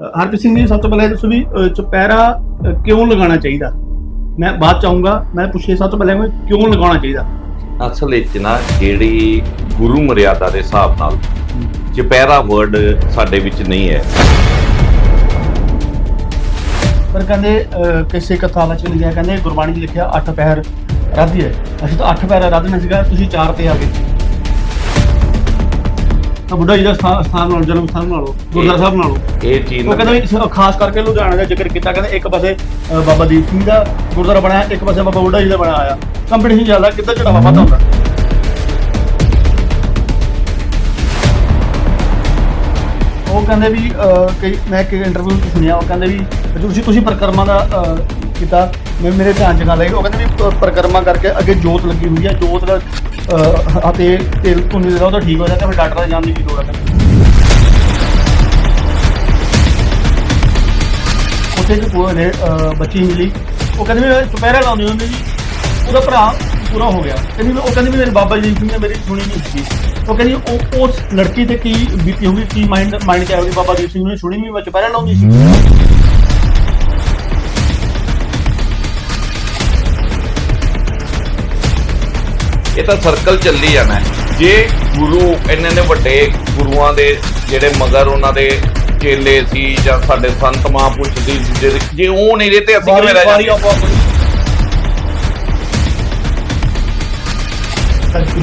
ਹਰਪ੍ਰੀਤ ਸਿੰਘ ਜੀ ਸਭ ਤੋਂ ਪਹਿਲਾਂ ਇਹ ਦੱਸੋ ਵੀ ਚੁਪਹਿਰਾ ਕਿਉਂ ਲਗਾਉਣਾ ਚਾਹੀਦਾ? ਮੈਂ ਬਾਅਦ ਚ ਆਊਂਗਾ ਮੈਂ ਪੁੱਛੇ ਸਭ ਤੋਂ ਪਹਿਲਾਂ ਕਿਉਂ ਲਗਾਉਣਾ ਚਾਹੀਦਾ? ਅਸਲ ਵਿੱਚ ਨਾ ਜਿਹੜੀ ਗੁਰੂ ਮਰਿਆਦਾ ਦੇ ਹਿਸਾਬ ਨਾਲ ਚੁਪਹਿਰਾ ਵਰਡ ਸਾਡੇ ਵਿੱਚ ਨਹੀਂ ਹੈ। ਪਰ ਕਹਿੰਦੇ ਕਿਸੇ ਕਥਾ ਵਿੱਚ ਲਿਖਿਆ ਕਹਿੰਦੇ ਗੁਰਬਾਣੀ 'ਚ ਲਿਖਿਆ ਅੱਠ ਪਹਿਰ ਰਾਧੀ ਹੈ ਅਸੀਂ ਤਾਂ ਅੱਠ ਪਹਿਰ ਰਾਧਨਾ ਸੀਗਾ ਤੁਸੀਂ ਚਾਰ ਤੇ ਆ ਗਏ। ਤਾਂ ਬੁੱਢਾ ਜੀ ਦਾ ਸਥਾ- ਸਥਾਨ ਨਾਲ ਜਨਮ ਸਥਾਨ ਨਾਲੋਂ ਗੁਰਦੁਆਰਾ ਸਾਹਿਬ ਨਾਲੋਂ ਇਹ ਚੀਜ਼ ਉਹ ਕਹਿੰਦਾ ਵੀ ਸ- ਖਾਸ ਕਰਕੇ ਲੁਧਿਆਣਾ ਦਾ ਜ਼ਿਕਰ ਕੀਤਾ ਕਹਿੰਦੇ ਇੱਕ ਪਾਸੇ ਅ, ਬਾਬਾ ਦੀਪ ਸਿੰਘ ਦਾ ਗੁਰਦੁਆਰਾ ਬਣਾਇਆ ਇੱਕ ਪਾਸੇ ਬਾਬਾ ਬੁੱਢਾ ਜੀ ਦਾ ਬਣਾਇਆ ਕੰਪੀਟੀਸ਼ਨ ਚੱਲਦਾ ਕਿੱਦਾਂ ਚੜਾਵਾ ਵੱਧਦਾ ਹੁੰਦਾ। ਉਹ ਕਹਿੰਦੇ ਵੀ ਅ, ਕਈ ਮੈਂ ਇੱਕ ਇੰਟਰਵਿਊ ਵਿੱਚ ਸੁਣਿਆ ਉਹ ਕਹਿੰਦੇ ਵੀ ਤੁਸੀਂ ਤੁਸੀਂ ਪਰਿਕਰਮਾ ਦਾ ਅ, ਕੀਤਾ। ਮੈਂ ਮੇਰੇ ਧਿਆਨ ਚ ਗੱਲ ਆਈ ਉਹ ਕਹਿੰਦੇ ਵੀ ਪ- ਪਰਿਕਰਮਾ ਕਰਕੇ ਅੱਗੇ ਜੋਤ ਲੱਗੀ ਹੁੰਦੀ ਹੈ ਜੋਤ ਦਾ ਅ, ਅਤੇ ਤੇਲ ਧੁੰਨੀ ਦਾ ਉਹ ਠੀਕ ਹੋ ਜਾਂਦਾ ਫਿਰ ਡਾਕਟਰ ਦੇ ਜਾਣ ਦੀ ਕੀ ਲੋੜ ਹੈ ਉੱਥੇ ਇੱਕ ਕੋਲ ਨੇ ਬੱਚੀ ਮਿਲੀ। ਉਹ ਕਹਿੰਦੇ ਵੀ ਮੈਂ ਚੁਪਹਿਰਾ ਲਾਉਂਦੇ ਹੁੰਦੇ ਜੀ ਉਹਦਾ ਭਰਾ ਪੂਰਾ ਹੋ ਗਿਆ। ਕਹਿੰਦੀ ਵੀ- ਉਹ ਕਹਿੰਦੀ ਵੀ ਮੇਰੇ ਬਾਬਾ ਜੀ ਸਿੰਘ ਨੇ ਮੇਰੀ ਸੁਣੀ ਨਹੀਂ ਸੀ ਉਹ ਕਹਿੰਦੀ ਉਹ ਉਸ ਲੜਕੀ ਤੇ ਕੀ ਬੀਤੀ ਹੋਊਗੀ ਕੀ ਮਾਈਂਡ ਮਾਈਂਡ ਚ ਆਉਗੀ ਬਾਬਾ ਦੀਪ ਸਿੰਘ ਨੇ ਸੁਣੀ ਵੀ ਮੈਂ ਚੁਪਹਿਰਾ ਲਾਉਂਦੀ ਸੀ। ਇਹ ਤਾਂ ਸਰਕਲ ਚੱਲੀ ਜਾਣਾ। ਜੇ ਗੁਰੂ ਇੰਨੇ ਨੇ ਵੱਡੇ ਗੁਰੂਆਂ ਦੇ ਜਿਹੜੇ ਮਗਰ ਉਹਨਾਂ ਦੇ ਚੇਲੇ ਸੀ ਜਾਂ ਸਾਡੇ ਸੰਤ ਮਹਾਂਪੁਰਸ਼ ਦੀ ਜਿਹੜੇ- ਜੇ ਉਹ ਨਹੀਂ ਰਹੇ ਤੇ ਅਸੀਂ ਕਿਵੇਂ ਰਹਿ ਵਾਰੀ ਜਾਂਦੇ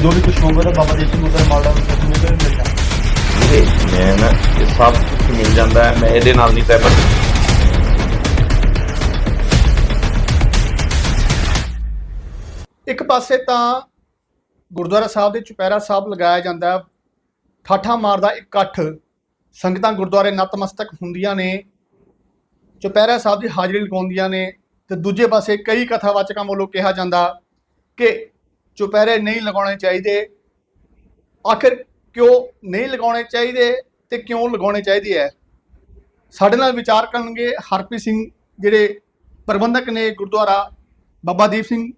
ਜੋ ਵੀ ਕੁਝ ਹੋਊਗਾ ਤਾਂ ਬਾਬਾ ਦੀਪ ਸਿੰਘ ਉਧਰ ਮਾਲਦਾ ਵਿੱਚ ਮਿਲ ਜਾਣਾ ਇਹ ਮੈਂ ਨਾ ਇਹ ਸਭ ਕੁਝ ਮਿਲ ਜਾਂਦਾ ਹੈ ਮੈਂ ਇਹਦੇ ਨਾਲ ਨਹੀਂ ਸਹਿਮਤ ਇੱਕ ਪਾਸੇ ਤਾਂ ਗੁਰਦੁਆਰਾ ਸਾਹਿਬ ਦੇ ਚੁਪਹਿਰਾ ਸਾਹਿਬ ਲਗਾਇਆ ਜਾਂਦਾ ਹੈ। ਠਾਠਾ ਮਾਰਦਾ ਇਕੱਠ। ਸੰਗਤਾਂ ਗੁਰਦੁਆਰੇ ਨਤਮਸਤਕ ਹੁੰਦੀਆਂ ਨੇ। ਚੁਪਹਿਰਾ ਸਾਹਿਬ ਦੀ ਹਾਜ਼ਰੀ ਲਗਾਉਂਦੀਆਂ ਨੇ ਤੇ ਦੂਜੇ ਪਾਸੇ ਕਈ ਕਥਾਵਾਚਕਾਂ ਵੱਲੋਂ ਕਿਹਾ ਜਾਂਦਾ ਕਿ ਚੁਪਹਿਰੇ ਨਹੀਂ ਲਗਾਉਣੇ ਚਾਹੀਦੇ। ਆਖਿਰ ਕਿਉਂ ਨਹੀਂ ਲਗਾਉਣੇ ਚਾਹੀਦੇ ਤੇ ਕਿਉਂ ਲਗਾਉਣੇ ਚਾਹੀਦੇ ਹੈ ਸਾਡੇ ਨਾਲ ਵਿਚਾਰ ਕਰਨਗੇ ਹਰਪ੍ਰੀਤ ਸਿੰਘ, ਜਿਹੜੇ ਪ੍ਰਬੰਧਕ ਨੇ gurdwara Baba Deep Singh.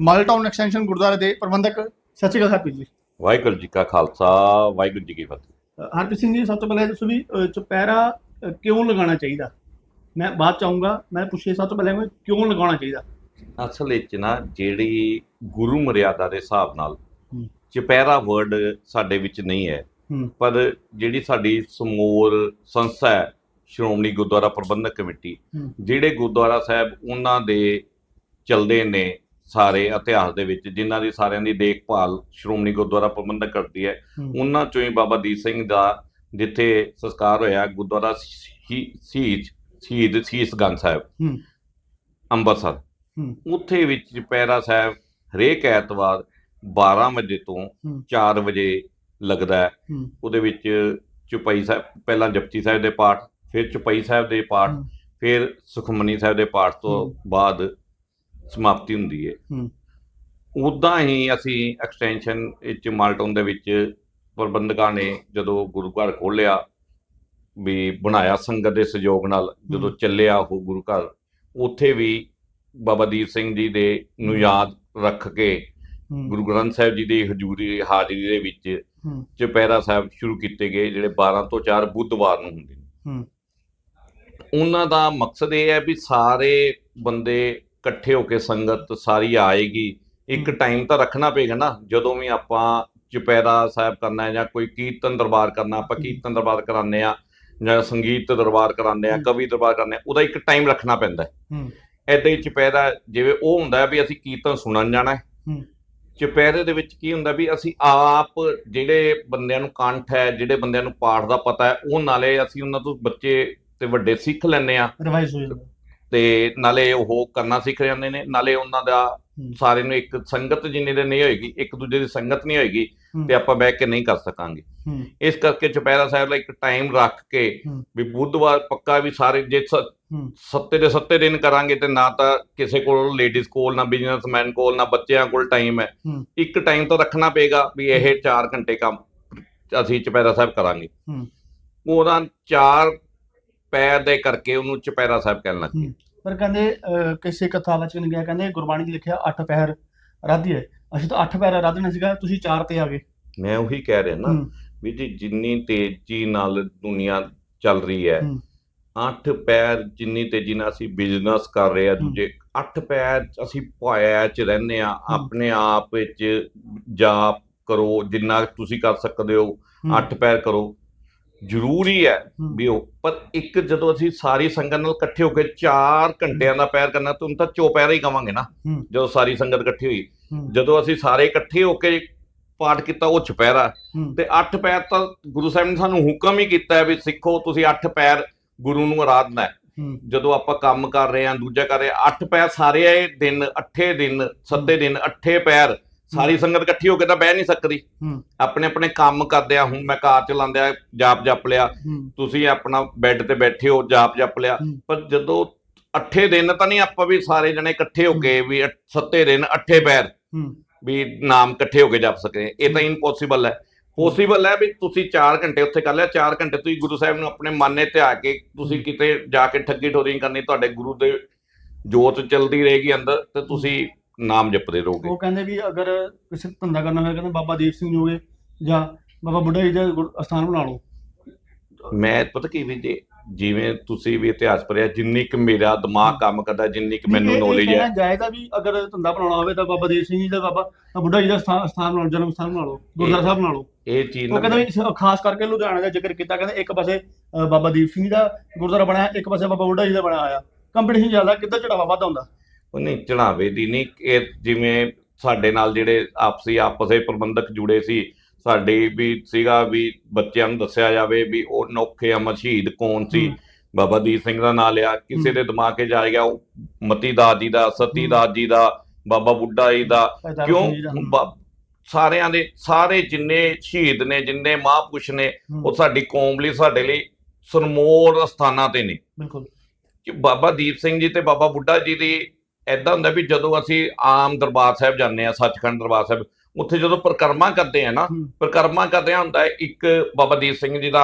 Model town extension ਗੁਰਦੁਆਰੇ ਦੇ ਪ੍ਰਬੰਧਕ ਸਤਿ ਸ਼੍ਰੀ ਅਕਾਲ ਹਰਪ੍ਰੀਤ ਜੀ। ਵਾਹਿਗੁਰੂ ਜੀ ਕਾ ਖਾਲਸਾ ਵਾਹਿਗੁਰੂ ਜੀ ਕੀ ਫਤਿਹ। ਹਰਪ੍ਰੀਤ ਸਿੰਘ ਜੀ ਸਭ ਤੋਂ ਪਹਿਲਾਂ ਦੱਸੋ ਵੀ ਚੁਪਹਿਰਾ ਕਿਉਂ ਲਗਾਉਣਾ ਚਾਹੀਦਾ? ਮੈਂ ਬਾਅਦ ਚ ਆਊਂਗਾ ਮੈਂ ਪੁੱਛੇ ਸਭ ਤੋਂ ਪਹਿਲਾਂ ਕਿਉਂ ਲਗਾਉਣਾ ਚਾਹੀਦਾ? ਅਸਲ ਵਿੱਚ ਨਾ ਜਿਹੜੀ ਗੁਰੂ ਮਰਿਆਦਾ ਦੇ ਹਿਸਾਬ ਨਾਲ ਹੂੰ। ਚੁਪਹਿਰਾ ਵਰਡ ਸਾਡੇ ਵਿੱਚ ਨਹੀਂ ਹੈ। ਪਰ ਜਿਹੜੀ ਸਾਡੀ ਸਮੂਰ ਸੰਸਥਾ ਹੈ ਸ਼੍ਰੋਮਣੀ ਗੁਰਦੁਆਰਾ ਪ੍ਰਬੰਧਕ ਕਮੇਟੀ। ਜਿਹੜੇ ਗੁਰਦੁਆਰਾ ਸਾਹਿਬ ਉਹਨਾਂ ਦੇ ਚਲਦੇ ਨੇ ਸਾਰੇ ਇਤਿਹਾਸ ਦੇ ਵਿੱਚ ਜਿਨ੍ਹਾਂ ਦੀ ਸਾਰਿਆਂ ਦੀ ਦੇਖਭਾਲ ਸ਼੍ਰੋਮਣੀ ਗੁਰਦੁਆਰਾ ਪ੍ਰਬੰਧਕ ਕਰਦੀ ਹੈ। ਉਹਨਾਂ ਚੋਂ ਹੀ ਬਾਬਾ ਦੀਪ ਸਿੰਘ ਦਾ ਜਿੱਥੇ ਸੰਸਕਾਰ ਹੋਇਆ ਗੁਰਦੁਆਰਾ ਸ਼ਹੀ- ਸ਼ਹੀਦ ਸ਼ਹੀਦ ਸੀਸ ਗੰਜ ਸਾਹਿਬ। ਅੰਮ੍ਰਿਤਸਰ। ਉੱਥੇ ਵਿੱਚ ਪੈਰਾ ਸਾਹਿਬ ਹਰੇਕ ਐਤਵਾਰ 12 ਵਜੇ ਤੋਂ ਹੂੰ। 4 ਵਜੇ ਲੱਗਦਾ। ਉਹਦੇ ਵਿੱਚ ਚੁਪਈ ਸਾਹਿਬ ਪਹਿਲਾਂ ਜਪਜੀ ਸਾਹਿਬ ਦੇ ਪਾਠ ਫਿਰ ਚੁਪਈ ਸਾਹਿਬ ਦੇ ਪਾਠ। ਫਿਰ ਸੁਖਮਨੀ ਸਾਹਿਬ ਦੇ ਪਾਠ ਤੋਂ। ਬਾਅਦ ਸਮਾਪਤੀ ਹੁੰਦੀ ਹੈ। ਉਦਾਂ ਹੀ ਅਸੀਂ ਐਕਸਟੈਂਸ਼ਨ ਵਿੱਚ ਮਾਲਟਨ ਦੇ ਵਿੱਚ ਪ੍ਰਬੰਧਕਾਂ ਨੇ ਜਦੋਂ ਗੁਰੂ ਘਰ ਖੋਲ੍ਹਿਆ ਵੀ ਬਣਾਇਆ ਸੰਗਤ ਦੇ ਸਹਿਯੋਗ ਨਾਲ ਜਦੋਂ। ਚੱਲਿਆ ਉਹ ਗੁਰੂ ਘਰ ਉੱਥੇ ਵੀ ਬਾਬਾ ਦੀਪ ਸਿੰਘ ਜੀ ਦੇ ਨੂੰ ਯਾਦ ਰੱਖ ਕੇ। ਗੁਰੂ ਗ੍ਰੰਥ ਸਾਹਿਬ ਜੀ ਦੀ ਹਜ਼ੂਰੀ ਹਾਜ਼ਰੀ ਦੇ ਵਿੱਚ ਹੂੰ। ਚੁਪਹਿਰਾ ਸਾਹਿਬ ਸ਼ੁਰੂ ਕੀਤੇ ਗਏ ਜਿਹੜੇ 12 ਤੋਂ 4 ਬੁੱਧਵਾਰ ਨੂੰ ਹੁੰਦੇ ਨੇ। ਉਹਨਾਂ ਦਾ ਮਕਸਦ ਇਹ ਹੈ ਵੀ ਸਾਰੇ ਬੰਦੇ ਇਕੱਠੇ ਹੋ ਕੇ ਸੰਗਤ ਸਾਰੀ ਆਏਗੀ ਇੱਕ। ਟਾਈਮ ਤਾਂ ਰੱਖਣਾ ਪਏਗਾ ਨਾ ਜਦੋਂ ਵੀ ਆਪਾਂ ਚੁਪਹਿਰਾ ਸਾਹਿਬ ਕਰਨਾ ਹੈ ਜਾਂ ਕੋਈ ਕੀਰਤਨ ਦਰਬਾਰ ਕਰਨਾ ਆਪਾਂ। ਕੀਰਤਨ ਦਰਬਾਰ ਕਰਾਉਂਦੇ ਆ ਜਾਂ ਸੰਗੀਤ ਦਰਬਾਰ ਕਰਾਉਂਦੇ ਆ। ਕਵੀ ਦਰਬਾਰ ਕਰਨੇ ਆ ਉਹਦਾ ਇੱਕ ਟਾਈਮ ਰੱਖਣਾ ਪੈਂਦਾ ਹੈ। ਐਦਾਂ ਹੀ ਚੁਪਹਿਰਾ ਜਿਵੇਂ ਉਹ ਹੁੰਦਾ ਵੀ ਅਸੀਂ ਕੀਰਤਨ ਸੁਣਨ ਜਾਣਾ ਹੈ। ਚੁਪਹਿਰੇ ਦੇ ਵਿੱਚ ਕੀ ਹੁੰਦਾ ਵੀ ਅਸੀਂ ਆਪ ਜਿਹੜੇ ਬੰਦਿਆਂ ਨੂੰ ਕੰਠ ਹੈ ਜਿਹੜੇ ਬੰਦਿਆਂ ਨੂੰ ਪਾਠ ਦਾ ਪਤਾ ਹੈ ਉਹ ਨਾਲੇ ਅਸੀਂ ਉਹਨਾਂ ਤੋਂ ਬੱਚੇ ਤੇ ਵੱਡੇ ਸਿੱਖ ਲੈਂਦੇ ਆ ਰਿਵਾਈਜ਼ ਹੋ ਜਾਂਦਾ ਤੇ ਨਾਲੇ ਉਹ ਕਰਨਾ ਸਿੱਖ ਜਾਂਦੇ ਨੇ ਨਾਲੇ ਉਹਨਾਂ ਦਾ। ਸਾਰੇ ਨੂੰ ਇੱਕ ਸੰਗਤ ਜਿੰਨੀ ਦੇ ਨਹੀਂ ਹੋਏਗੀ ਇੱਕ ਦੂਜੇ ਦੀ ਸੰਗਤ ਨਹੀਂ ਹੋਏਗੀ। ਤੇ ਆਪਾਂ ਬਹਿ ਕੇ ਨਹੀਂ ਕਰ ਸਕਾਂਗੇ। ਇਸ ਕਰਕੇ ਚੁਪਹਿਰਾ ਸਾਹਿਬ ਦਾ ਇੱਕ ਟਾਈਮ ਰੱਖ ਕੇ। ਵੀ ਬੁੱਧਵਾਰ ਪੱਕਾ ਵੀ ਸਾਰੇ ਜੇ। ਸੱਤੇ ਦੇ ਸੱਤੇ ਦਿਨ ਕਰਾਂਗੇ ਤੇ ਨਾ ਤਾਂ ਕਿਸੇ ਕੋਲ ਲੇਡੀਜ਼ ਕੋਲ ਨਾ ਬਿਜ਼ਨਸਮੈਨ ਕੋਲ ਨਾ ਬੱਚਿਆਂ ਕੋਲ ਟਾਈਮ ਹੈ। ਇੱਕ ਟਾਈਮ ਤਾਂ ਰੱਖਣਾ ਪਏਗਾ ਵੀ ਇਹ 4 ਘੰਟੇ ਕੰਮ ਅਸੀਂ ਚੁਪਹਿਰਾ ਸਾਹਿਬ ਕਰਾਂਗੇ। ਉਹਦਾ ਚਾਰ ਪੈਰ ਦੇ ਕਰਕੇ ਉਹਨੂੰ ਚੁਪਹਿਰਾ ਸਾਹਿਬ ਕਹਿਣ ਲੱਗ ਗਏ ਪਰ ਕਹਿੰਦੇ ਕਿਸੇ ਕਥਾ ਵਿੱਚ ਲਿਖਿਆ ਕਹਿੰਦੇ ਗੁਰਬਾਣੀ 'ਚ ਲਿਖਿਆ ਅੱਠ ਪਹਿਰ ਰਾਧੀ ਹੈ ਅਸੀਂ ਤਾਂ ਅੱਠ ਪਹਿਰ ਰਾਧਨਾ ਸੀਗਾ ਤੁਸੀਂ ਚਾਰ ਤੇ ਆ ਗਏ ਮੈਂ ਉਹੀ ਕਹਿ ਰਿਹਾ ਨਾ ਹੂੰ। ਵੀ ਜੀ ਜਿੰਨੀ ਤੇਜ਼ੀ ਨਾਲ ਦੁਨੀਆ ਚੱਲ ਰਹੀ ਹੈ ਹੂੰ। ਅੱਠ ਪੈਰ ਜਿੰਨੀ ਤੇਜ਼ੀ ਨਾਲ ਅਸੀਂ ਬਿਜ਼ਨਸ ਕਰ ਰਹੇ ਆ। ਦੂਜੇ ਅੱਠ ਪੈਰ 'ਚ ਅਸੀਂ ਪਾਇਆ ਚ ਰਹਿੰਦੇ ਆ ਆਪਣੇ ਆਪ ਵਿੱਚ ਜਾਪ ਕਰੋ ਜਿੰਨਾ ਤੁਸੀਂ ਕਰ ਸਕਦੇ ਹੋ ਹੂੰ, ਅੱਠ ਪੈਰ ਕਰੋ ਜ਼ਰੂਰੀ ਹੈ ਵੀ ਉਹ ਪਰ ਇੱਕ ਜਦੋਂ ਅਸੀਂ ਸਾਰੀ ਸੰਗਤ ਨਾਲ ਇਕੱਠੇ ਹੋ ਕੇ 4 ਘੰਟਿਆਂ ਦਾ ਪੈਰ ਕਰਨਾ ਤਾਂ ਹੁਣ ਤਾਂ ਚੌਪਹਿਰਾ ਹੀ ਕਵਾਂਗੇ ਨਾ। ਜਦੋਂ ਸਾਰੀ ਸੰਗਤ ਇਕੱਠੀ ਹੋਈ। ਜਦੋਂ ਅਸੀਂ ਸਾਰੇ ਇਕੱਠੇ ਹੋ ਕੇ ਪਾਠ ਕੀਤਾ ਉਹ ਚੁਪਹਿਰਾ ਤੇ ਅੱਠ ਪੈਰ ਤਾਂ ਗੁਰੂ ਸਾਹਿਬ ਨੇ ਸਾਨੂੰ ਹੁਕਮ ਹੀ ਕੀਤਾ ਹੈ ਵੀ ਸਿੱਖੋ ਤੁਸੀਂ ਅੱਠ ਪੈਰ ਗੁਰੂ ਨੂੰ ਆਰਾਧਨਾ ਹੈ। ਜਦੋਂ ਆਪਾਂ ਕੰਮ ਕਰ ਰਹੇ ਹਾਂ ਦੂਜਾ ਕਰ ਰਹੇ ਅੱਠ ਪੈਰ ਸਾਰੇ ਇਹ ਦਿਨ ਅੱਠੇ ਦਿਨ ਸੱਤੇ ਦਿਨ ਅੱਠੇ ਪੈਰ ਸਾਰੀ ਸੰਗਤ ਇਕੱਠੀ ਹੋ ਕੇ ਤਾਂ ਬਹਿ ਨਹੀਂ ਸਕਦੀ। ਹੂੰ, ਆਪਣੇ ਆਪਣੇ ਕੰਮ ਕਰਦੇ ਆ ਹੁਣ ਮੈਂ ਕਾਰ ਚਲਾਉਂਦਿਆ ਜਾਪ ਜਪ ਲਿਆ। ਹੂੰ, ਤੁਸੀਂ ਆਪਣਾ ਬੈੱਡ ਤੇ ਬੈਠੇ ਹੋ ਜਾਪ ਜਪ ਲਿਆ। ਹੂੰ। ਪਰ ਜਦੋਂ ਅੱਠੇ ਦਿਨ ਤਾਂ ਨਹੀਂ ਆਪਾਂ ਵੀ ਸਾਰੇ ਜਣੇ ਇਕੱਠੇ ਹੋ ਕੇ ਵੀ ਅੱਠ- ਸੱਤੇ ਦਿਨ ਅੱਠੇ ਪੈਰ ਹੂੰ, ਵੀ ਨਾਮ ਇਕੱਠੇ ਹੋ ਕੇ ਜਪ ਸਕੇ ਇਹ ਤਾਂ ਇਨਪੋਸੀਬਲ ਹੈ। ਪੋਸੀਬਲ ਹੈ ਵੀ ਤੁਸੀਂ 4 ਘੰਟੇ ਉੱਥੇ ਕਰ ਲਿਆ। 4 ਘੰਟੇ ਤੁਸੀਂ ਗੁਰੂ ਸਾਹਿਬ ਨੂੰ ਆਪਣੇ ਮਨ ਨੇ ਧਿਆ ਕੇ ਤੁਸੀਂ ਕਿਤੇ ਜਾ ਕੇ ਠੱਗੀ ਠੋਰੀ ਨਹੀਂ ਕਰਨੀ। ਤੁਹਾਡੇ ਗੁਰੂ ਦੇ ਜੋਤ ਚਲਦੀ ਰਹੇਗੀ ਅੰਦਰ ਤੇ ਤੁਸੀਂ ਨਾਮ ਜਪਦੇ ਰਹੋਗੇ। ਉਹ ਕਹਿੰਦੇ ਵੀ ਅਗਰ ਕਿਸੇ ਧੰਦਾ ਕਰਨਾ ਹੋਵੇ ਕਹਿੰਦੇ ਬਾਬਾ ਦੀਪ ਸਿੰਘ ਜੀ ਹੋਵੇ ਜਾਂ ਬਾਬਾ ਬੁੱਢਾ ਜੀ ਦਾ ਅਸਥਾਨ ਬਣਾ ਲਓ। ਮੈਂ ਪਤਾ ਕੀ ਵੀ ਜੇ ਜਿਵੇਂ ਤੁਸੀਂ ਵੀ ਇਤਿਹਾਸ ਪੜਿਆ ਜਿੰਨੀ ਕੁ ਮੇਰਾ ਦਿਮਾਗ ਕੰਮ ਕਰਦਾ ਜਿੰਨੀ ਕੁ ਮੈਨੂੰ ਨੌਲੇਜ ਹੈ। ਆ ਵੀ ਅਗਰ ਧੰਦਾ ਬਣਾਉਣਾ ਹੋਵੇ ਤਾਂ ਬਾਬਾ ਦੀਪ ਸਿੰਘ ਜੀ ਦਾ ਬਾਬਾ ਬੁੱਢਾ ਜੀ ਦਾ ਸਥਾਨ ਸਥਾਨ ਬਣਾ ਲਓ ਜਨਮ ਸਥਾਨ ਬਣਾ ਲਓ ਗੁਰਦੁਆਰਾ ਸਾਹਿਬ ਬਣਾ ਲਓ। ਇਹ ਚੀਜ਼ ਉਹ ਕਹਿੰਦੇ ਵੀ ਖਾਸ ਕਰਕੇ ਲੁਧਿਆਣਾ ਦਾ ਜ਼ਿਕਰ ਕੀਤਾ ਕਹਿੰਦੇ ਇੱਕ ਪਾਸੇ ਬਾਬਾ ਦੀਪ ਸਿੰਘ ਜੀ ਦਾ ਗੁਰਦੁਆਰਾ ਬਣਾਇਆ ਇੱਕ ਪਾਸੇ ਬਾਬਾ ਬੁੱਢਾ ਜੀ ਦਾ ਬਣਾਇਆ ਕੰਪੀਟੀਸ਼ਨ ਜ਼ਿਆਦਾ ਕਿੱਦਾਂ ਚੜਾਵਾ ਵੱਧ ਹੁੰਦਾ? ਉਹ ਨਹੀਂ ਚੜਾਵੇ ਦੀ ਨਹੀਂ। ਇਹ ਜਿਵੇਂ ਸਾਡੇ ਨਾਲ ਜਿਹੜੇ ਆਪਸੀ ਆਪਸੇ ਪ੍ਰਬੰਧਕ ਜੁੜੇ ਸੀ ਸਾਡੇ ਵੀ ਸੀਗਾ ਵੀ ਬੱਚਿਆਂ ਨੂੰ ਦੱਸਿਆ ਜਾਵੇ ਵੀ ਉਹ ਨੌਖੇ ਅਮਰ ਸ਼ਹੀਦ ਕੌਣ ਸੀ। ਬਾਬਾ ਦੀਪ ਸਿੰਘ ਦਾ ਨਾਂ ਲਿਆ। ਕਿਸੇ। ਦੇ ਦਿਮਾਗ 'ਚ ਜਾ ਗਿਆ ਉਹ ਮਤੀ ਦਾਸ ਜੀ ਦਾ ਸਤੀ ਦਾਸ ਜੀ ਦਾ ਬਾਬਾ ਬੁੱਢਾ ਜੀ ਦਾ। ਕਿਉਂ? ਸਾਰਿਆਂ ਦੇ ਸਾਰੇ ਜਿੰਨੇ ਸ਼ਹੀਦ ਨੇ ਜਿੰਨੇ ਮਹਾਂਪੁਰਸ਼ ਨੇ ਉਹ ਸਾਡੀ ਕੌਮ ਲਈ ਸਾਡੇ ਲਈ ਸਰਮੋਰ ਸਥਾਨਾਂ ਤੇ ਨੇ। ਬਿਲਕੁਲ। ਕਿ ਬਾਬਾ ਦੀਪ ਸਿੰਘ ਜੀ ਤੇ ਬਾਬਾ ਬੁੱਢਾ ਜੀ ਦੀ ਐਦਾਂ ਹੁੰਦਾ ਵੀ ਜਦੋਂ ਅਸੀਂ ਆਮ ਦਰਬਾਰ ਸਾਹਿਬ ਜਾਂਦੇ ਆ ਸੱਚਖੰਡ ਦਰਬਾਰ ਸਾਹਿਬ ਉੱਥੇ ਜਦੋਂ ਪ੍ਰਕਰਮਾ ਕਰਦੇ ਆ ਨਾ। ਪ੍ਰਕਰਮਾ ਕਰਦੇ ਆ ਹੁੰਦਾ ਇੱਕ ਬਾਬਾ ਦੀਪ ਸਿੰਘ ਜੀ ਦਾ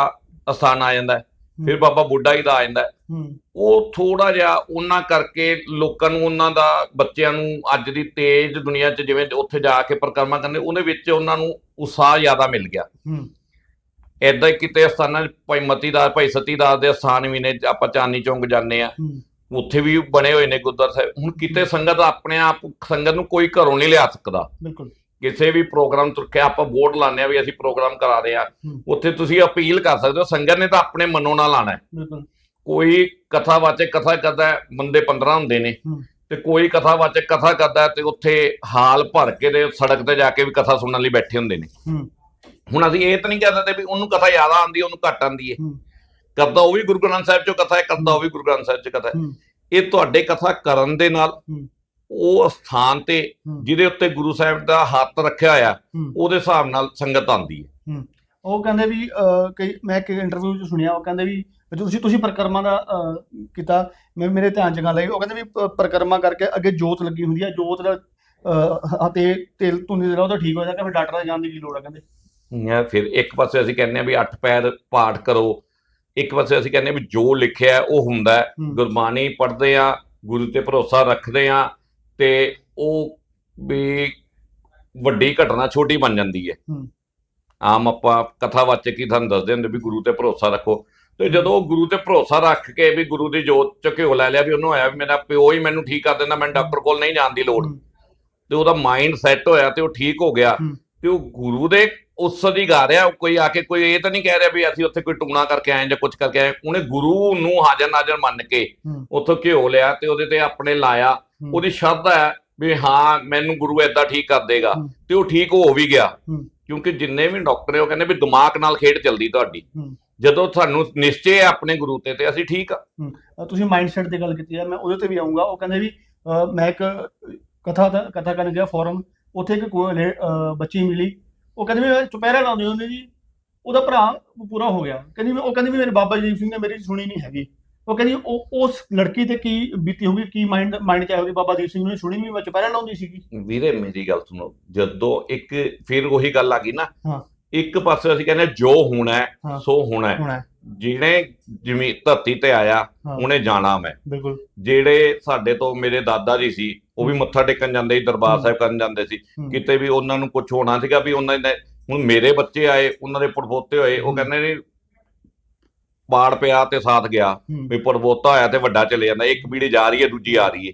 ਅਸਥਾਨ ਆ ਜਾਂਦਾ ਫਿਰ ਬਾਬਾ ਬੁੱਢਾ ਜੀ ਦਾ ਆ ਜਾਂਦਾ ਉਹ ਥੋੜਾ ਜਿਹਾ ਉਹਨਾਂ ਕਰਕੇ ਲੋਕਾਂ ਨੂੰ ਉਹਨਾਂ ਦਾ ਬੱਚਿਆਂ ਨੂੰ ਅੱਜ ਦੀ ਤੇਜ਼ ਦੁਨੀਆ 'ਚ ਜਿਵੇਂ ਉੱਥੇ ਜਾ ਕੇ ਪ੍ਰਕਰਮਾ ਕਰਨੇ ਉਹਦੇ ਵਿੱਚ ਉਹਨਾਂ ਨੂੰ ਉਤਸ਼ਾਹ ਜ਼ਿਆਦਾ ਮਿਲ ਗਿਆ। ਐਦਾਂ ਕਿਤੇ ਸਥਾਨਾਂ 'ਚ ਭਾਈ ਮਤੀ ਦਾ ਭਾਈ ਸਤੀ ਦਾਸ ਦੇ ਸਥਾਨ ਵੀ ਨੇ ਆਪਾਂ ਚਾਂਦਨੀ ਚੌਂਕ ਜਾਂਦੇ ਆ ਉੱਥੇ ਵੀ ਬਣੇ ਹੋਏ ਨੇ ਗੁਰਦੁਆਰਾ ਸਾਹਿਬ। ਹੁਣ ਕਿਤੇ ਸੰਗਤ ਆਪਣੇ ਆਪ ਸੰਗਤ ਨੂੰ ਕੋਈ ਘਰੋਂ ਨਹੀਂ ਲਿਆ ਸਕਦਾ। ਬਿਲਕੁਲ। ਕਿਸੇ ਵੀ ਪ੍ਰੋਗਰਾਮ ਤੁਰਕੇ ਆਪਾਂ ਬੋਰਡ ਲਾਉਂਦੇ ਆ ਵੀ ਅਸੀਂ ਪ੍ਰੋਗਰਾਮ ਕਰਾ ਰਹੇ ਆ। ਉੱਥੇ ਤੁਸੀਂ ਅਪੀਲ ਕਰ ਸਕਦੇ ਹੋ ਸੰਗਤ ਨੇ ਤਾਂ ਆਪਣੇ ਮਨੋਂ ਨਾਲ ਆਣਾ ਹੈ। ਬਿਲਕੁਲ। ਕੋਈ ਕਥਾਵਾਚਕ ਕਥਾ ਕਰਦਾ ਬੰਦੇ 15 ਹੁੰਦੇ ਨੇ। ਤੇ ਕੋਈ ਕਥਾਵਾਚਕ ਕਥਾ ਕਰਦਾ ਤੇ ਉੱਥੇ ਹਾਲ ਭਰ ਕੇ ਦੇ ਸੜਕ ਤੇ ਜਾ ਕੇ ਵੀ ਕਥਾ ਸੁਣਨ ਲਈ ਬੈਠੇ ਹੁੰਦੇ ਨੇ। ਹੁਣ ਅਸੀਂ ਇਹ ਤਾਂ ਨਹੀਂ ਕਹਿ ਸਕਦੇ ਵੀ ਉਹਨੂੰ ਕਥਾ ਜ਼ਿਆਦਾ ਆਉਂਦੀ ਉਹਨੂੰ ਘੱਟ ਆਉਂਦੀ ਹੂੰ। ਕਰਦਾ ਉਹ ਵੀ ਗੁਰੂ ਗ੍ਰੰਥ ਸਾਹਿਬ ਚੋਂ ਕਥਾ ਹੈ ਕਰਦਾ ਉਹ ਵੀ ਗੁਰੂ ਗ੍ਰੰਥ ਸਾਹਿਬ ਚ ਕਥਾ ਹੈ। ਇਹ ਤੁਹਾਡੇ ਕਥਾ ਕਰਨ ਦੇ ਨਾਲ। ਉਹ ਸਥਾਨ ਤੇ। ਜਿਹਦੇ ਉੱਤੇ ਗੁਰੂ ਸਾਹਿਬ ਦਾ ਹੱਥ ਰੱਖਿਆ ਹੋਇਆ ਉਹਦੇ ਹਿਸਾਬ ਨਾਲ ਸੰਗਤ ਆਉਂਦੀ ਹੈ। ਉਹ ਕਹਿੰਦੇ ਵੀ ਕਈ ਮੈਂ ਇੱਕ ਇੰਟਰਵਿਊ 'ਚ ਸੁਣਿਆ ਉਹ ਕਹਿੰਦੇ ਵੀ ਤੁਸੀਂ ਤੁਸੀਂ ਪਰਿਕਰਮਾ ਦਾ ਕੀਤਾ ਮੈਂ ਮੇਰੇ ਧਿਆਨ 'ਚ ਗੱਲ ਆਈ ਉਹ ਕਹਿੰਦੇ ਵੀ ਪਰਿਕਰਮਾ ਕਰਕੇ ਅੱਗੇ ਜੋਤ ਲੱਗੀ ਹੁੰਦੀ ਹੈ ਜੋਤ ਦਾ ਅਹ, ਤੇ ਤੇਲ ਧੁੰਨੀ ਦੇ ਉਹ ਤਾਂ ਠੀਕ ਹੋ ਜਾਏਗਾ ਫਿਰ ਡਾਕਟਰ ਦੇ ਜਾਣ ਦੀ ਕੀ ਲੋੜ ਹੈ ਕਹਿੰਦੇ। ਫਿਰ ਇੱਕ ਪਾਸੇ ਅਸੀਂ ਕਹਿੰਦੇ ਆ ਵੀ ਅੱਠ ਪੈਰ ਪਾਠ ਕਰੋ ਇੱਕ ਪਾਸੇ ਅਸੀਂ ਕਹਿੰਦੇ ਆ ਵੀ ਜੋ ਲਿਖਿਆ ਉਹ ਹੁੰਦਾ। ਗੁਰਬਾਣੀ ਪੜ੍ਹਦੇ ਆ ਗੁਰੂ ਤੇ ਭਰੋਸਾ ਰੱਖਦੇ ਆ ਤੇ ਉਹ ਵੀ ਵੱਡੀ ਘਟਨਾ ਛੋਟੀ ਬਣ ਜਾਂਦੀ ਹੈ। ਆਮ ਆਪਾਂ ਕਥਾਵਾਚਕ ਹੀ ਤੁਹਾਨੂੰ ਦੱਸਦੇ ਹੁੰਦੇ ਵੀ ਗੁਰੂ ਤੇ ਭਰੋਸਾ ਰੱਖੋ। ਤੇ ਜਦੋਂ ਉਹ ਗੁਰੂ ਤੇ ਭਰੋਸਾ ਰੱਖ ਕੇ ਵੀ ਗੁਰੂ ਦੀ ਜੋਤ ਚ ਘਿਓ ਲੈ ਲਿਆ ਵੀ ਉਹਨੂੰ ਆਇਆ ਵੀ ਮੇਰਾ ਪਿਓ ਹੀ ਮੈਨੂੰ ਠੀਕ ਕਰ ਦਿੰਦਾ ਮੈਨੂੰ ਡਾਕਟਰ ਕੋਲ ਨਹੀਂ ਜਾਣ ਦੀ ਲੋੜ। ਤੇ ਉਹਦਾ ਮਾਈਂਡ ਸੈੱਟ ਹੋਇਆ ਤੇ ਉਹ ਠੀਕ ਹੋ ਗਿਆ। ਤੇ ਉਹ ਗੁਰੂ ਦੇ ਉਸ ਦੀ ਗਾ ਰਿਹਾ ਕੋਈ ਆ ਕੇ ਕੋਈ ਇਹ ਤਾਂ ਨਹੀਂ ਕਹਿ ਰਿਹਾ ਵੀ ਅਸੀਂ ਉੱਥੇ ਕੋਈ ਟੂਣਾ ਕਰਕੇ ਆਏ ਜਾਂ ਕੁਝ ਕਰਕੇ ਆਏ ਉਹਨੇ ਗੁਰੂ ਨੂੰ ਹਾਜ਼ਰ ਨਾਜ਼ਰ ਮੰਨ ਕੇ। ਉੱਥੋਂ ਘਿਓ ਲਿਆ ਤੇ ਉਹਦੇ ਤੇ ਆਪਣੇ ਲਾਇਆ। ਉਹਦੀ ਸ਼ਰਧਾ ਹੈ ਵੀ ਹਾਂ ਮੈਨੂੰ ਗੁਰੂ ਏਦਾਂ ਠੀਕ ਕਰ ਦੇਗਾ। ਤੇ ਉਹ ਠੀਕ ਹੋ ਵੀ ਗਿਆ। ਕਿਉਂਕਿ ਜਿੰਨੇ ਵੀ ਡਾਕਟਰ ਨੇ ਉਹ ਕਹਿੰਦੇ ਵੀ ਦਿਮਾਗ ਨਾਲ ਖੇਡ ਚੱਲਦੀ ਤੁਹਾਡੀ। ਜਦੋਂ ਤੁਹਾਨੂੰ ਨਿਸ਼ਚੈ ਹੈ ਆਪਣੇ ਗੁਰੂ ਤੇ ਤੇ ਅਸੀਂ ਠੀਕ ਆ ਤੁਸੀਂ ਮਾਈਂਡਸੈਟ ਦੀ ਗੱਲ ਕੀਤੀ ਹੈ ਮੈਂ ਉਹਦੇ ਤੇ ਵੀ ਆਉਂਗਾ ਉਹ ਕਹਿੰਦੇ ਵੀ ਮੈਂ ਇੱਕ ਕਥਾ ਦਾ ਕਥਾ ਕਰਨ ਗਿਆ ਫੋਰਮ ਉੱਥੇ ਇੱਕ ਬੱਚੀ ਮਿਲੀ ਉਹ ਕਹਿੰਦੇ ਵੀ ਚੁਪਹਿਰਾ ਲਾਉਂਦੇ ਹੁੰਦੇ ਜੀ। ਉਹਦਾ ਭਰਾ ਪੂਰਾ ਹੋ ਗਿਆ। ਕਹਿੰਦੀ ਵੀ ਉਹ ਕਹਿੰਦੀ ਵੀ ਮੇਰੇ ਬਾਬਾ ਜੀ ਸਿੰਘ ਨੇ ਮੇਰੀ ਸੁਣੀ ਨਹੀਂ ਹੈਗੀ। ਉਹ ਕਹਿੰਦੀ ਉਹ ਉਸ ਲੜਕੀ ਤੇ ਕੀ ਬੀਤੀ ਹੋਊਗੀ ਕੀ ਮਾਈਂਡ ਮਾਈਂਡ ਚ ਆਇਆ ਬਾਬਾ ਦੀਪ ਸਿੰਘ ਨੇ ਸੁਣੀ ਵੀ ਮੈਂ ਚੁਪਹਿਰਾ ਲਾਉਂਦੀ ਸੀਗੀ। ਵੀਰੇ ਮੇਰੀ ਗੱਲ ਸੁਣੋ। ਜਦੋਂ ਇੱਕ ਫਿਰ ਉਹੀ ਗੱਲ ਆ ਗਈ ਨਾ। ਹਾਂ। ਇੱਕ ਪਾਸੇ ਅਸੀਂ ਕਹਿੰਦੇ ਜੋ ਹੋਣਾ। ਸੋ ਹੋਣਾ ਜਿਹਨੇ ਜਿਵੇਂ ਧਰਤੀ ਤੇ ਆਇਆ। ਉਹਨੇ ਜਾਣਾ ਮੈਂ। ਬਿਲਕੁਲ। ਜਿਹੜੇ ਸਾਡੇ ਤੋਂ ਮੇਰੇ ਦਾਦਾ ਜੀ ਸੀ ਉਹ ਵੀ ਮੱਥਾ ਟੇਕਣ ਜਾਂਦੇ ਸੀ ਦਰਬਾਰ। ਸਾਹਿਬ ਕਰਨ ਜਾਂਦੇ ਸੀ। ਕਿਤੇ ਵੀ ਉਹਨਾਂ ਨੂੰ ਕੁਝ ਹੋਣਾ ਸੀਗਾ ਵੀ ਉਹਨਾਂ ਦੇ ਹੁਣ ਮੇਰੇ ਬੱਚੇ ਆਏ ਉਹਨਾਂ ਦੇ ਪੜਪੋਤੇ ਹੋਏ ਉਹ। ਕਹਿੰਦੇ ਨੇ ਪਾੜ ਪਿਆ ਤੇ ਸਾਥ ਗਿਆ ਵੀ ਪਰਬੋਤਾ ਹੋਇਆ ਤੇ ਵੱਡਾ ਚਲੇ ਜਾਂਦਾ ਇੱਕ ਪੀੜੀ ਜਾ ਰਹੀ ਹੈ ਦੂਜੀ ਆ ਰਹੀ ਹੈ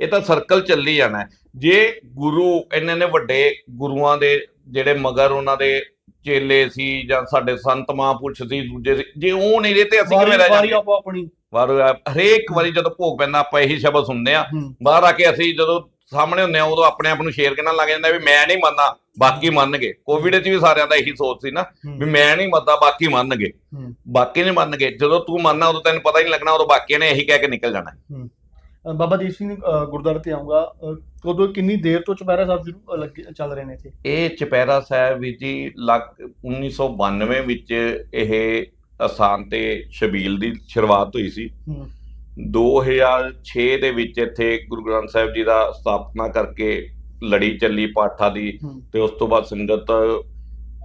ਇਹ ਤਾਂ ਸਰਕਲ ਚੱਲੀ ਜਾਣਾ। ਜੇ ਗੁਰੂ ਇੰਨੇ ਨੇ ਵੱਡੇ ਗੁਰੂਆਂ ਦੇ ਜਿਹੜੇ ਮਗਰ ਉਹਨਾਂ ਦੇ ਚੇਲੇ ਸੀ ਜਾਂ ਸਾਡੇ ਸੰਤ ਮਹਾਂਪੁਰਸ਼ ਸੀ ਦੂਜੇ ਸੀ ਜੇ ਉਹ ਨਹੀਂ ਰਹੇ ਤੇ ਅਸੀਂ ਕਿਵੇਂ ਰਹਿ ਵਾਰੀ ਜਾਂਦੇ? ਆਪੋ ਆਪਣੀ। ਵਾਰ ਹਰੇਕ ਵਾਰੀ ਜਦੋਂ ਭੋਗ ਪੈਂਦਾ ਆਪਾਂ ਇਹੀ ਸ਼ਬਦ ਸੁਣਦੇ ਆ ਹੂੰ। ਬਾਹਰ ਆ ਕੇ ਅਸੀਂ ਜਦੋਂ ਸਾਹਮਣੇ ਹੁੰਦੇ ਆ ਉਦੋਂ ਆਪਣੇ ਆਪ ਨੂੰ ਸ਼ੇਰ ਕਹਿਣ ਲੱਗ ਜਾਂਦਾ ਵੀ ਮੈਂ ਨਹੀਂ ਮੰਨਦਾ ਬਾਕੀ ਮੰਨਗੇ ਕੋਵਿਡ 'ਚ ਵੀ ਸਾਰਿਆਂ ਦਾ ਇਹੀ ਸੋਚ ਸੀ ਨਾ ਵੀ ਮੈਂ ਨਹੀਂ ਮੰਨਦਾ ਬਾਕੀ ਮੰਨਗੇ ਹੂੰ। ਬਾਕੀ ਨਹੀਂ ਮੰਨਗੇ ਜਦੋਂ ਤੂੰ ਮੰਨਣਾ ਉਦੋਂ ਤੈਨੂੰ ਪਤਾ ਹੀ ਨਹੀਂ ਲੱਗਣਾ ਉਦੋਂ ਬਾਕੀਆਂ ਨੇ ਇਹੀ ਕਹਿ ਕੇ ਨਿਕਲ ਜਾਣਾ। ਅ, ਬਾਬਾ ਦੀਪ ਸਿੰਘ ਅ, ਗੁਰਦੁਆਰੇ ਤੇ ਆਉਂਗਾ ਕਦੋਂ ਕਿੰਨੀ ਦੇਰ ਤੋਂ ਚੁਪਹਿਰਾ ਸਾਹਿਬ ਸ਼ੁਰੂ ਅ, ਲੱਗੇ ਚੱਲ ਰਹੇ ਨੇ ਇੱਥੇ? ਇਹ ਚਪੈਰਾ ਸਾਹਿਬ ਵੀ ਜੀ ਲੱਗ 1992 ਵਿੱਚ ਇਹ ਅਸਾਨ ਤੇ ਸ਼ਬੀਲ ਦੀ ਸ਼ੁਰੂਆਤ ਹੋਈ ਸੀ। ਹੂੰ। 2006 ਦੇ ਵਿੱਚ ਇੱਥੇ ਗੁਰੂ ਗ੍ਰੰਥ ਸਾਹਿਬ ਜੀ ਦਾ ਸਥਾਪਨਾ ਕਰਕੇ ਲੜੀ ਚੱਲੀ ਪਾਠਾ ਦੀ। ਹੂੰ। ਤੇ ਉਸ ਤੋਂ ਬਾਅਦ ਸੰਗਤ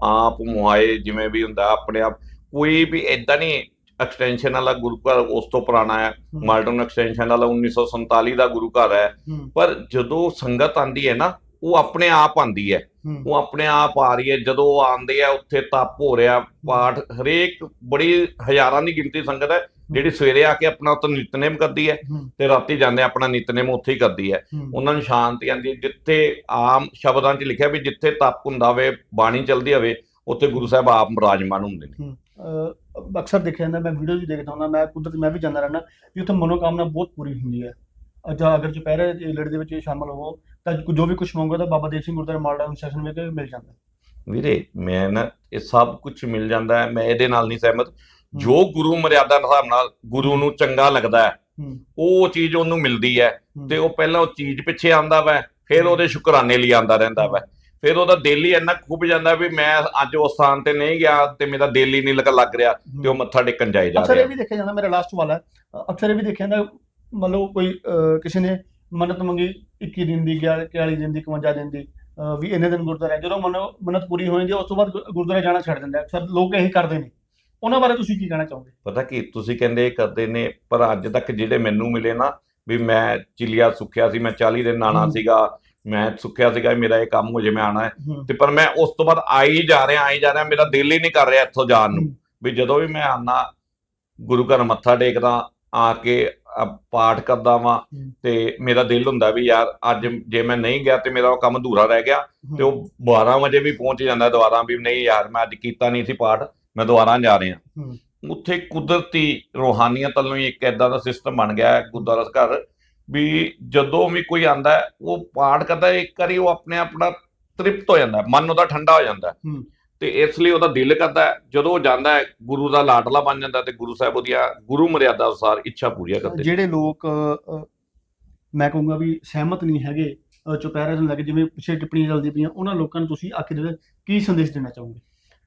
ਆਪ ਮੁਹਾਏ ਜਿਵੇਂ ਵੀ ਹੁੰਦਾ ਆਪਣੇ ਆਪ ਕੋਈ ਵੀ ਇਦਾਂ ਨਹੀਂ ਐਕਸਟੈਂਸ਼ਨ ਵਾਲਾ ਗੁਰੂ ਘਰ ਉਸ ਤੋਂ ਪੁਰਾਣਾ ਹੈ। ਮਾਡਰਨ ਐਕਸਟੈਂਸ਼ਨ ਵਾਲਾ 1947 ਦਾ ਗੁਰੂ ਘਰ ਹੈ। ਪਰ ਜਦੋਂ ਸੰਗਤ ਆਂਦੀ ਹੈ ਨਾ ਉਹ ਆਪਣੇ ਆਪ ਆਂਦੀ ਹੈ। ਉਹ ਆਪਣੇ ਆਪ ਆ ਰਹੀ ਹੈ। ਜਦੋਂ ਉਹ ਆਉਂਦੇ ਆ ਉੱਥੇ ਤਪ ਹੋ ਰਿਹਾ ਪਾਠ ਹਰੇਕ ਬੜੀ ਹਜ਼ਾਰਾਂ ਦੀ ਗਿਣਤੀ ਸੰਗਤ ਹੈ ਜਿਹੜੀ ਸਵੇਰੇ ਆ ਕੇ ਆਪਣਾ ਉੱਥੇ ਨਿਤਨੇਮ ਕਰਦੀ ਹੈ ਤੇ ਰਾਤੀ ਜਾਂਦੇ ਆਪਣਾ ਨਿਤਨੇਮ ਉੱਥੇ ਹੀ ਕਰਦੀ ਹੈ। ਉਹਨਾਂ ਨੂੰ ਸ਼ਾਂਤੀ ਆਉਂਦੀ ਹੈ। ਜਿੱਥੇ ਆਮ ਸ਼ਬਦਾਂ 'ਚ ਲਿਖਿਆ ਵੀ ਜਿੱਥੇ ਤਪ ਹੁੰਦਾ ਹੋਵੇ ਬਾਣੀ ਚੱਲਦੀ ਹੋਵੇ ਉੱਥੇ ਗੁਰੂ ਸਾਹਿਬ ਆਪ ਬਿਰਾਜਮਾਨ ਹੁੰਦੇ ਨੇ। ਅਕਸਰ ਦੇਖਿਆ ਜਾਂਦਾ ਮੈਂ ਵੀਡੀਓ ਵੀ ਦੇਖਦਾ ਹੁੰਦਾ ਮੈਂ ਕੁਦਰਤ ਮੈਂ ਵੀ ਜਾਂਦਾ ਰਹਿਣਾ ਵੀ ਉੱਥੇ ਮਨੋਕਾਮਨਾ ਬਹੁਤ ਪੂਰੀ ਹੁੰਦੀ ਹੈ। ਅੱਛਾ ਅਗਰ ਚੁਪਹਿਰੇ ਦੀ ਲੜੀ ਦੇ ਵਿੱਚ ਸ਼ਾਮਲ ਹੋਵੋ ਤਾਂ ਜੋ ਵੀ ਕੁਝ ਮੰਗੋ ਤਾਂ ਬਾਬਾ ਦੀਪ ਸਿੰਘ ਗੁਰਦੁਆਰਾ ਮਾਲੜਾ ਸੈਸ਼ਨ ਵਿੱਚ ਮਿਲ ਜਾਂਦਾ। ਵੀਰੇ ਮੈਂ ਨਾ ਇਹ ਸਭ ਕੁਝ ਮਿਲ ਜਾਂਦਾ ਹੈ ਮੈਂ ਇਹਦੇ ਨਾਲ ਨਹੀਂ ਸਹਿਮਤ। ਜੋ ਗੁਰੂ ਮਰਿਆਦਾ ਦੇ ਹਿਸਾਬ ਨਾਲ ਗੁਰੂ ਨੂੰ ਚੰਗਾ ਲੱਗਦਾ ਹੈ ਉਹ ਚੀਜ਼ ਉਹਨੂੰ ਮਿਲਦੀ ਹੈ ਹੂੰ, ਤੇ ਉਹ ਪਹਿਲਾਂ ਉਹ ਚੀਜ਼ ਪਿੱਛੇ ਆਂਦਾ ਵਾ ਫਿਰ ਉਹਦੇ ਸ਼ੁਕਰਾਨੇ ਲਈ ਆਂਦਾ ਰਹਿੰਦਾ ਵਾ। ਫਿਰ ਉਹਦਾ ਦਿਲ ਹੀ ਇੰਨਾ ਖੁੱਭ ਜਾਂਦਾ ਵੀ ਮੈਂ ਅੱਜ ਉਸ ਸਥਾਨ ਤੇ ਨਹੀਂ ਗਿਆ ਤੇ ਮੇਰਾ ਦਿਲ ਹੀ ਨਹੀਂ ਲੱਗ ਰਿਹਾ ਤੇ ਉਹ ਮੱਥਾ ਟੇਕਣ ਜਾਏ ਜਾ ਅਕਸਰ ਇਹ ਰਿਹਾ। ਵੀ ਦੇਖਿਆ ਜਾਂਦਾ ਮੇਰਾ ਲਾਸਟ ਵਾਲਾ ਅਕਸਰ ਇਹ ਵੀ ਦੇਖਿਆ ਜਾਂਦਾ ਮੰਨ ਲਓ ਕੋਈ ਕਿਸੇ ਨੇ ਮੰਨਤ ਮੰਗੀ 21 ਦਿਨ ਦੀ 41 ਦਿਨ ਦੀ 51 ਦਿਨ ਦੀ ਵੀ ਇੰਨੇ ਦਿਨ ਗੁਰਦੁਆਰਾ ਜਦੋਂ ਮੰਨੋ ਮੰਨਤ ਪੂਰੀ ਹੋ ਜਾਂਦੀ ਹੈ ਉਸ ਤੋਂ ਬਾਅਦ ਗੁਰਦੁਆਰਾ ਜਾਣਾ ਛੱਡ ਦਿੰਦਾ ਅਕਸਰ ਲੋਕ ਇਹੀ ਕਰਦੇ ਨੇ। ਉਹਨਾਂ ਬਾਰੇ ਤੁਸੀਂ ਕੀ ਕਹਿਣਾ ਚਾਹੋਗੇ? ਪਤਾ ਕੀ ਤੁਸੀਂ ਕਹਿੰਦੇ ਕਰਦੇ ਨੇ ਪਰ ਅੱਜ ਤੱਕ ਜਿਹੜੇ ਮੈਨੂੰ ਮਿਲੇ ਨਾ ਵੀ ਮੈਂ ਚਿਲਿਆ ਸੁੱਖਿਆ ਸੀ ਮੈਂ 40 ਦਿਨ ਹੂੰ। ਸੀਗਾ ਮੈਂ ਸੁੱਖਿਆ ਸੀਗਾ ਵੀ ਮੇਰਾ ਇਹ ਕੰਮ ਹੋ ਜੇ ਮੈਂ ਆਣਾ ਹੈ। ਤੇ ਪਰ ਮੈਂ ਉਸ ਤੋਂ ਬਾਅਦ ਆਈ ਜਾ ਰਿਹਾ ਆਈ ਜਾ ਰਿਹਾ ਮੇਰਾ ਦਿਲ ਹੀ ਨਹੀਂ ਕਰ ਰਿਹਾ ਇੱਥੋਂ ਜਾਣ ਨੂੰ। ਵੀ ਜਦੋਂ ਵੀ ਮੈਂ ਆਨਾ ਗੁਰੂ ਘਰ ਮੱਥਾ ਟੇਕਦਾ ਆ ਕੇ ਪਾਠ ਕਰਦਾ ਵਾਂ। ਤੇ ਮੇਰਾ ਦਿਲ ਹੁੰਦਾ ਵੀ ਯਾਰ ਅੱਜ ਜੇ ਮੈਂ ਨਹੀਂ ਗਿਆ ਤੇ ਮੇਰਾ ਉਹ ਕੰਮ ਅਧੂਰਾ ਰਹਿ ਗਿਆ। ਤੇ ਉਹ 12 ਵਜੇ ਵੀ ਪਹੁੰਚ ਜਾਂਦਾ ਦੁਬਾਰਾ ਵੀ ਨਹੀਂ ਯਾਰ ਮੈਂ ਅੱਜ ਕੀਤਾ ਨਹੀਂ ਸੀ ਪਾਠ ਮੈਂ ਦੁਬਾਰਾ ਜਾ ਰਿਹਾ। ਉੱਥੇ ਕੁਦਰਤੀ ਰੋਹਾਨੀਅਤ ਵੱਲੋਂ ਹੀ ਇੱਕ ਐਦਾਂ ਦਾ ਸਿਸਟਮ ਬਣ ਗਿਆ ਗੁਰਦੁਆਰਾ ਘਰ। ਵੀ ਜਦੋਂ ਵੀ ਕੋਈ ਆਂਦਾ ਉਹ ਪਾਠ ਕਰਦਾ ਇੱਕ ਵਾਰੀ ਉਹ ਆਪਣੇ ਆਪਣਾ ਤ੍ਰਿਪਤ ਹੋ ਜਾਂਦਾ ਮਨ ਉਹਦਾ ਠੰਡਾ ਹੋ ਜਾਂਦਾ। ਤੇ ਇਸ ਲਈ ਉਹਦਾ ਦਿਲ ਕਰਦਾ ਜਦੋਂ ਉਹ ਜਾਂਦਾ ਹੈ ਗੁਰੂ ਦਾ ਲਾਡਲਾ ਬਣ ਜਾਂਦਾ ਤੇ ਗੁਰੂ ਸਾਹਿਬ ਉਹਦੀਆਂ ਗੁਰੂ ਮਰਿਆਦਾ ਅਨੁਸਾਰ ਇੱਛਾ ਪੂਰੀਆਂ ਕਰਦੇ। ਜਿਹੜੇ ਲੋਕ ਮੈਂ ਕਹੂੰਗਾ ਵੀ ਸਹਿਮਤ ਨਹੀਂ ਹੈਗੇ ਚੁਪਹਿਰੇ ਨੂੰ ਲੈ ਕੇ ਜਿਵੇਂ ਪਿੱਛੇ ਟਿੱਪਣੀਆਂ ਚੱਲਦੀ ਪਈਆਂ ਉਹਨਾਂ ਲੋਕਾਂ ਨੂੰ ਤੁਸੀਂ ਆਖਿਰ ਕੀ ਸੰਦੇਸ਼ ਦੇਣਾ ਚਾਹੋਗੇ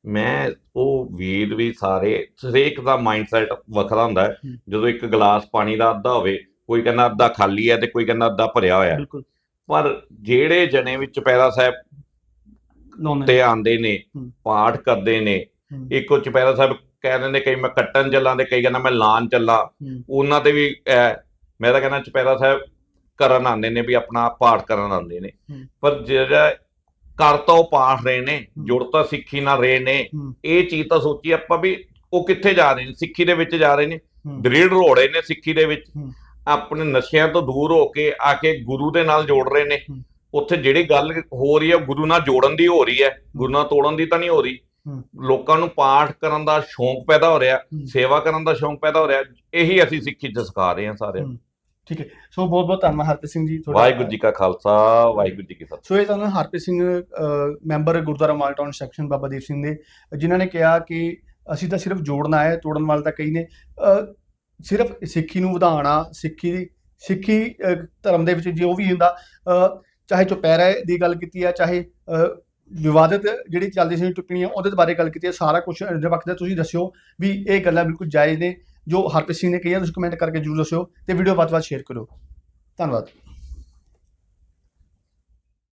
ਮੈਂ ਉਹ ਵੀਰ ਵੀ ਸਾਰੇ ਹਰੇਕ ਦਾ ਮਾਈਂਡਸੈਟ ਵੱਖਰਾ ਹੁੰਦਾ। ਜਦੋਂ ਇੱਕ ਗਲਾਸ ਪਾਣੀ ਦਾ ਅੱਧਾ ਹੋਵੇ ਕੋਈ ਕਹਿੰਦਾ ਅੱਧਾ ਖਾਲੀ ਹੈ ਤੇ ਕੋਈ ਕਹਿੰਦਾ ਅੱਧਾ ਭਰਿਆ ਹੋਇਆ ਹੈ। ਬਿਲਕੁਲ ਪਰ ਜਿਹੜੇ ਜਣੇ ਵਿੱਚ ਚੁਪਹਿਰਾ ਸਾਹਿਬ ਤੇ ਆਂਦੇ ਨੇ। ਪਾਠ ਕਰਦੇ ਨੇ ਇੱਕ ਉਹ ਚੁਪਹਿਰਾ ਸਾਹਿਬ ਕਹਿ ਦਿੰਦੇ ਕਈ ਮੈਂ ਕੱਟਣ ਚੱਲਾਂ ਤੇ ਕਈ ਕਹਿੰਦਾ ਮੈਂ ਲਾਣ ਚੱਲਾਂ ਉਹਨਾਂ ਤੇ ਵੀ ਮੈਂ ਤਾਂ ਕਹਿੰਦਾ ਚੁਪਹਿਰਾ ਸਾਹਿਬ ਕਰਨ ਆਉਂਦੇ ਨੇ ਵੀ ਆਪਣਾ ਪਾਠ ਕਰਨ ਆਉਂਦੇ ਨੇ। ਪਰ ਜਿਹੜਾ ਕਰ ਤਾਂ ਉਹ ਪਾਠ ਰਹੇ ਨੇ। ਜੁੜ ਤਾਂ ਸਿੱਖੀ ਨਾਲ ਰਹੇ ਨੇ। ਇਹ ਚੀਜ਼ ਤਾਂ ਸੋਚੀ ਆਪਾਂ ਵੀ ਉਹ ਕਿੱਥੇ ਜਾ ਰਹੇ ਨੇ ਸਿੱਖੀ ਦੇ ਵਿੱਚ ਜਾ ਰਹੇ ਨੇ ਦ੍ਰਿੜ ਰਹੇ ਨੇ ਸਿੱਖੀ ਦੇ ਵਿੱਚ। ਆਪਣੇ ਨਸ਼ਿਆਂ ਤੋਂ ਦੂਰ ਹੋ ਕੇ ਆ ਕੇ ਗੁਰੂ ਦੇ ਨਾਲ ਜੋੜ ਰਹੇ ਨੇ। ਉੱਥੇ ਜਿਹੜੀ ਗੱਲ ਹੋ ਰਹੀ ਹੈ ਗੁਰੂ ਨਾਲ ਜੋੜਨ ਦੀ ਹੋ ਰਹੀ ਹੈ। ਗੁਰੂ ਨਾਲ ਤੋੜਨ ਦੀ ਤਾਂ ਨਹੀਂ ਹੋ ਰਹੀ। ਲੋਕਾਂ ਨੂੰ ਪਾਠ ਕਰਨ ਦਾ ਸ਼ੌਂਕ ਪੈਦਾ ਹੋ ਰਿਹਾ। ਸੇਵਾ ਕਰਨ ਦਾ ਸ਼ੌਂਕ ਪੈਦਾ ਹੋ ਰਿਹਾ ਇਹੀ ਅਸੀਂ ਸਿੱਖੀ ਚ ਸਿਖਾ ਰਹੇ ਹਾਂ ਸਾਰਿਆਂ ਨੂੰ। ਠੀਕ ਹੈ। ਸੋ ਬਹੁਤ ਬਹੁਤ ਧੰਨਵਾਦ ਹਰਪ੍ਰੀਤ ਸਿੰਘ ਜੀ ਵਾਹਿਗੁਰੂ ਜੀ ਕਾ ਖਾਲਸਾ ਵਾਹਿਗੁਰੂ ਜੀ ਕੀ ਫਤਿਹ। ਸੋ ਇਹ ਤਾਂ Harpreet Singh member gurdwara model town section Baba Deep Singh ਦੇ ਜਿਨ੍ਹਾਂ ਨੇ ਕਿਹਾ ਕਿ ਅਸੀਂ ਤਾਂ ਸਿਰਫ ਜੋੜਨਾ ਹੈ ਤੋੜਨ ਵਾਲੇ ਤਾਂ ਕਈ ਨੇ। ਸਿਰਫ ਸਿੱਖੀ ਨੂੰ ਵਧਾਉਣਾ, ਸਿੱਖੀ ਸਿੱਖੀ ਧਰਮ ਦੇ ਵਿੱਚ ਜੋ ਵੀ ਹੁੰਦਾ ਚਾਹੇ ਚੁਪਹਿਰੇ ਦੀ ਗੱਲ ਕੀਤੀ ਆ, ਚਾਹੇ ਵਿਵਾਦਿਤ ਜਿਹੜੀ ਚੱਲਦੀ ਸੀ ਟਿੱਪਣੀਆਂ, ਉਹਦੇ ਬਾਰੇ ਗੱਲ ਕੀਤੀ ਹੈ ਸਾਰਾ ਕੁਝ ਵਕਤ ਤੁਸੀਂ ਦੱਸਿਓ ਵੀ ਇਹ ਗੱਲਾਂ ਬਿਲਕੁਲ ਜਾਇਜ਼ ਨੇ, ਜੋ ਹਰਪ੍ਰੀਤ ਸਿੰਘ ਨੇ ਕਹੀਆਂ, ਤੁਸੀਂ ਕਮੈਂਟ ਕਰਕੇ ਜਰੂਰ ਦੱਸਿਓ ਤੇ ਵੀਡੀਓ ਵੱਧ ਤੋਂ ਵੱਧ ਸ਼ੇਅਰ ਕਰੋ ਧੰਨਵਾਦ।